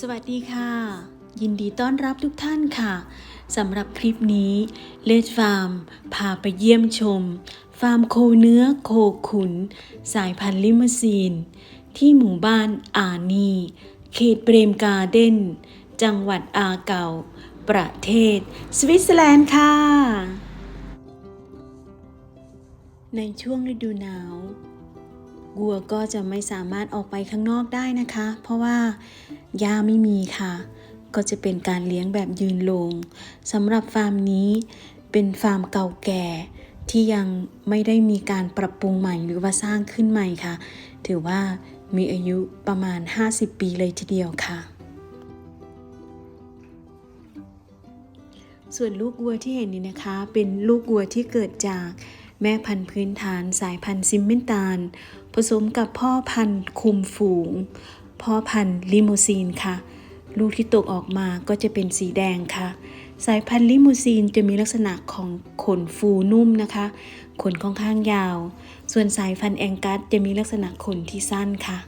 สวัสดีค่ะ ยินดีต้อนรับทุกท่านค่ะสำหรับคลิปนี้เลดฟาร์ม พาไปเยี่ยมชม ฟาร์มโคเนื้อโคขุน สายพันธุ์ลิมูซีน ที่หมู่บ้านอานี เขตเบรมการ์เดนจังหวัดอาเก่า ประเทศ สวิตเซอร์แลนด์ค่ะ ในช่วงฤดูหนาว วัวก็จะไม่สามารถออกไปข้างนอกได้นะคะ เพราะว่าหญ้าไม่มีค่ะ ก็จะเป็นการเลี้ยงแบบยืนลงสำหรับฟาร์มนี้เป็นฟาร์มเก่าแก่ที่ยังไม่ได้มีการปรับปรุงใหม่หรือว่าสร้างขึ้นใหม่ค่ะ ถือว่ามีอายุประมาณ 50 ปีเลยทีเดียวค่ะ ส่วนลูกวัวที่เห็นนี้นะคะ เป็นลูกวัวที่เกิดจาก แม่พันธุ์พื้นฐานสายพันธุ์ซิมเมนตาล ผสมกับพ่อพันธุ์คุมฝูง พ่อพันธุ์ลิมูซีนค่ะ ลูกที่ตกออกมาก็จะเป็นสีแดงค่ะ สายพันธุ์ลิมูซีนจะมีลักษณะของขนฟูนุ่มนะคะ ขนค่อนข้างยาว ส่วนสายพันธุ์แองกัสจะมีลักษณะขนที่สั้นค่ะ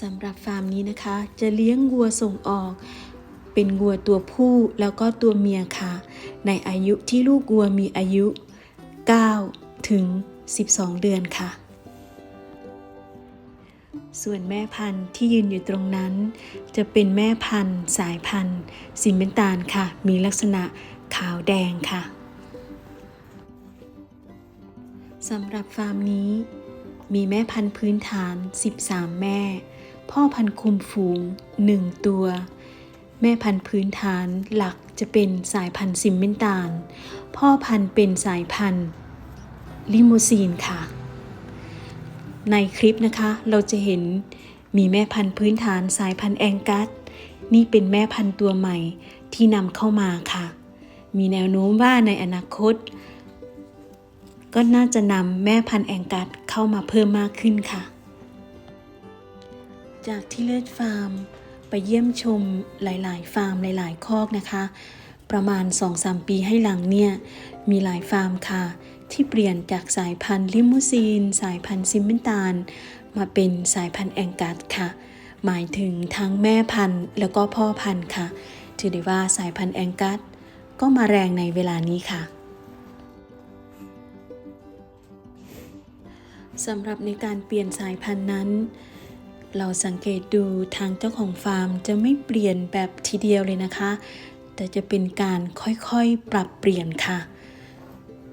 สำหรับฟาร์มนี้นะคะ จะเลี้ยงวัวส่งออก เป็นวัวตัวผู้แล้วก็ตัวเมียค่ะ ในอายุที่ลูกวัวมีอายุ 9 ถึง 12 เดือนค่ะ ส่วนแม่พันธุ์ที่ยืนอยู่ตรงนั้น จะเป็นแม่พันธุ์ สายพันธุ์ซิมเมนตาลค่ะ มีลักษณะขาวแดงค่ะสำหรับฟาร์มนี้ มีแม่พันธุ์พื้นฐาน 13 แม่ พ่อพันธุ์คุมฝูง 1 ตัว แม่พันธุ์พื้นฐานหลักจะเป็นสายพันธุ์ซิมเมนตาล พ่อพันธุ์เป็นสายพันธุ์ลิมูซีนค่ะ ในคลิปนะคะเราจะเห็นมีแม่พันธุ์พื้นฐานสายพันธุ์แองกัส นี่เป็นแม่พันธุ์ตัวใหม่ที่นำเข้ามาค่ะ มีแนวโน้มว่าในอนาคต ก็น่าจะนำแม่พันธุ์แองกัสเข้ามาเพิ่มมากขึ้นค่ะ จากที่เลิศฟาร์ม ไปเยี่ยมชมหลาย ๆ ฟาร์มหลาย ๆ คอกนะคะ ประมาณ 2-3 ปีให้หลังเนี่ย มีหลายฟาร์มค่ะ ที่เปลี่ยนจากสายพันธุ์ลิมูซีน สายพันธุ์ซิมเมนตาล มาเป็นสายพันธุ์แองกัสค่ะ หมายถึงทั้งแม่พันธุ์แล้วก็พ่อพันธุ์ค่ะ ถือได้ว่าสายพันธุ์แองกัสก็มาแรงในเวลานี้ค่ะสำหรับในการเปลี่ยนสายพันธุ์นั้น เราสังเกตดูทางเจ้าของฟาร์มจะไม่เปลี่ยนแบบทีเดียวเลยนะคะ แต่จะเป็นการค่อยๆปรับเปลี่ยนค่ะ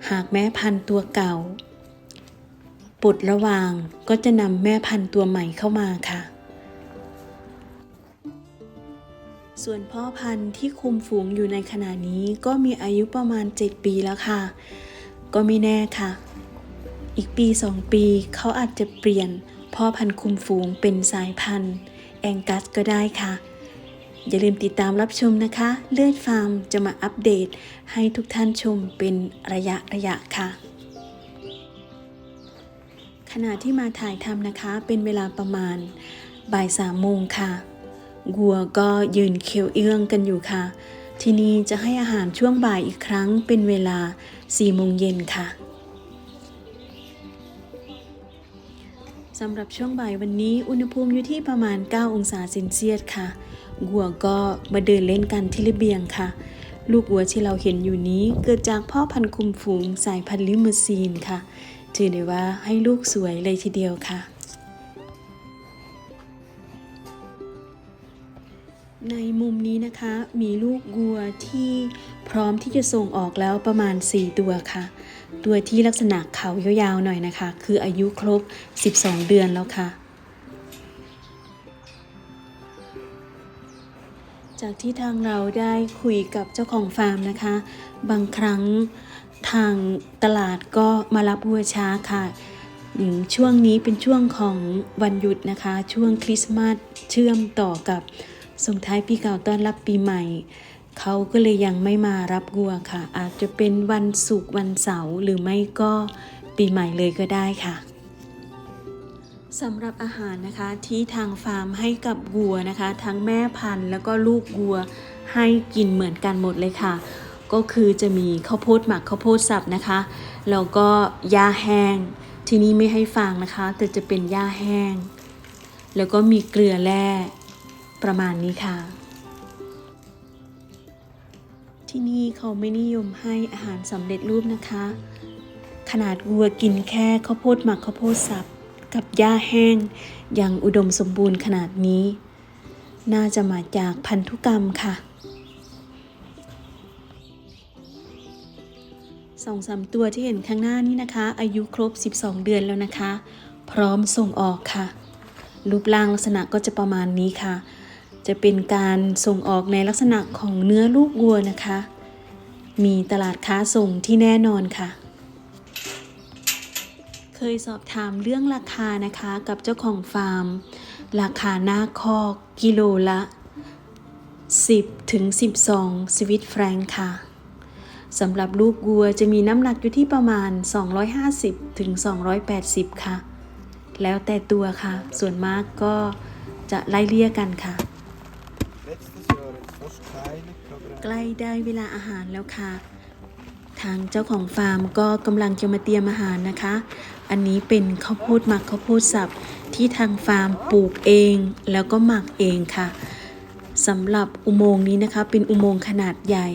หากแม่พันธุ์ตัวเก่าปลดระวางก็จะนำแม่พันธุ์ตัวใหม่เข้ามาค่ะ ส่วนพ่อพันธุ์ที่คุมฝูงอยู่ในขณะนี้ก็มีอายุประมาณ 7 ปีแล้วค่ะ ก็ไม่แน่ค่ะ อีกปี 2 ปีเขาอาจจะเปลี่ยน พ่อพันธุ์คุมฝูงเป็นสายพันธุ์ แองกัสก็ได้ค่ะ อย่าลืมติดตามรับชมนะคะ เลือดฟาร์มจะมาอัปเดตให้ทุกท่านชมเป็นระยะระยะค่ะ ขณะที่มาถ่ายทำนะคะเป็นเวลาประมาณบ่ายสามโมงค่ะวัวก็ยืนเคี้ยวเอื้องกันอยู่ค่ะ ทีนี้จะให้อาหารช่วงบ่ายอีกครั้งเป็นเวลา4โมงเย็นค่ะ สำหรับช่วงบ่ายวันนี้อุณหภูมิอยู่ที่ประมาณ 9 องศาเซนเซียสค่ะวัวก็มาเดินเล่นกันที่ระเบียงค่ะ ลูกวัวที่เราเห็นอยู่นี้เกิดจากพ่อพันธุ์คุมฝูงสายพันธุ์ลิมูซีนค่ะ ถือได้ว่าให้ลูกสวยเลยทีเดียวค่ะ ในมุมนี้นะคะมีลูกวัวที่พร้อมที่จะส่งออกแล้วประมาณ 4 ตัวค่ะ ตัวที่ลักษณะเขายาวๆหน่อยนะคะ คืออายุครบ 12 เดือนแล้วค่ะ จากที่ทางเราได้คุยกับเจ้าของฟาร์มนะคะ บางครั้งทางตลาดก็มารับวัวช้าค่ะอืมช่วงนี้เป็นช่วงของวันหยุดนะคะ ช่วงคริสต์มาสเชื่อมต่อกับส่งท้ายปีเก่าต้อนรับปีใหม่ เขาก็เลยยังไม่มารับวัวค่ะ อาจจะเป็นวันศุกร์วันเสาร์หรือไม่ก็ปีใหม่เลยก็ได้ค่ะสำหรับอาหารนะคะที่ทางฟาร์มให้กับวัวนะคะ ทั้งแม่พันธุ์แล้วก็ลูกวัวให้กินเหมือนกันหมดเลยค่ะ ก็คือจะมีข้าวโพดหมักข้าวโพดสับนะคะแล้วก็ยาแห้ง ที่นี่ไม่ให้ฟางนะคะ แต่จะเป็นหญ้าแห้ง แล้วก็มีเกลือแร่ประมาณนี้ค่ะ ที่นี่เขาไม่นิยมให้อาหารสำเร็จรูปนะคะ ขนาดวัวกินแค่ข้าวโพดหมักข้าวโพดสับ กับหญ้าแห้งอย่างอุดมสมบูรณ์ขนาดนี้ น่าจะมาจากพันธุกรรมค่ะสองสามตัวที่เห็นข้างหน้านี้นะคะ อายุครบ 12 เดือนแล้วนะคะ พร้อมส่งออกค่ะ รูปร่างลักษณะก็จะประมาณนี้ค่ะ จะเป็นการส่งออกในลักษณะของเนื้อลูกวัวนะคะ มีตลาดค้าส่งที่แน่นอนค่ะ เคยสอบถามเรื่องราคานะคะกับเจ้าของฟาร์ม ราคาหน้าคอกกิโลละ 10ถึง12 สวิตแฟรงค์ค่ะสำหรับลูกวัวจะมีน้ำหนักอยู่ที่ประมาณ 250ถึง280 ค่ะ แล้วแต่ตัวค่ะ ส่วนมากก็จะไล่เลี่ยกันค่ะ ใกล้ได้เวลาอาหารแล้วค่ะ ทางเจ้าของฟาร์มก็กำลังจะมาเตรียมอาหารนะคะ อันนี้เป็นข้าวโพดหมักข้าวโพดสับที่ทางฟาร์มปลูกเอง แล้วก็หมักเองค่ะสำหรับอุโมงค์นี้นะคะ เป็นอุโมงค์ขนาดใหญ่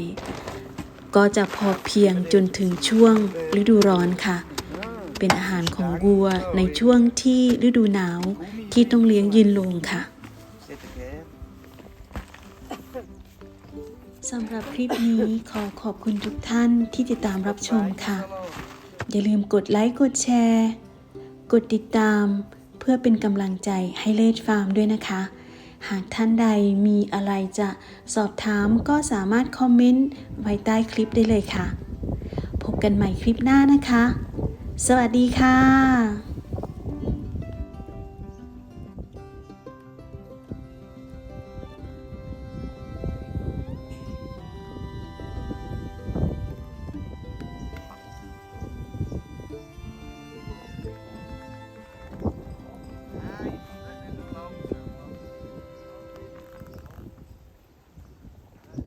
ก็จะพอเพียงจนถึงช่วงฤดูร้อนค่ะ เป็นอาหารของวัวในช่วงที่ฤดูหนาวที่ต้องเลี้ยงยืนลงค่ะ สำหรับคลิปนี้ขอขอบคุณทุกท่านที่ติดตามรับชมค่ะ อย่าลืมกดไลค์กดแชร์ กดติดตาม เพื่อเป็นกำลังใจให้เลดฟาร์มด้วยนะคะ หากท่านใดมีอะไรจะสอบถามก็สามารถคอมเมนต์ไว้ใต้คลิปได้เลยค่ะ พบกันใหม่คลิปหน้านะคะ สวัสดีค่ะ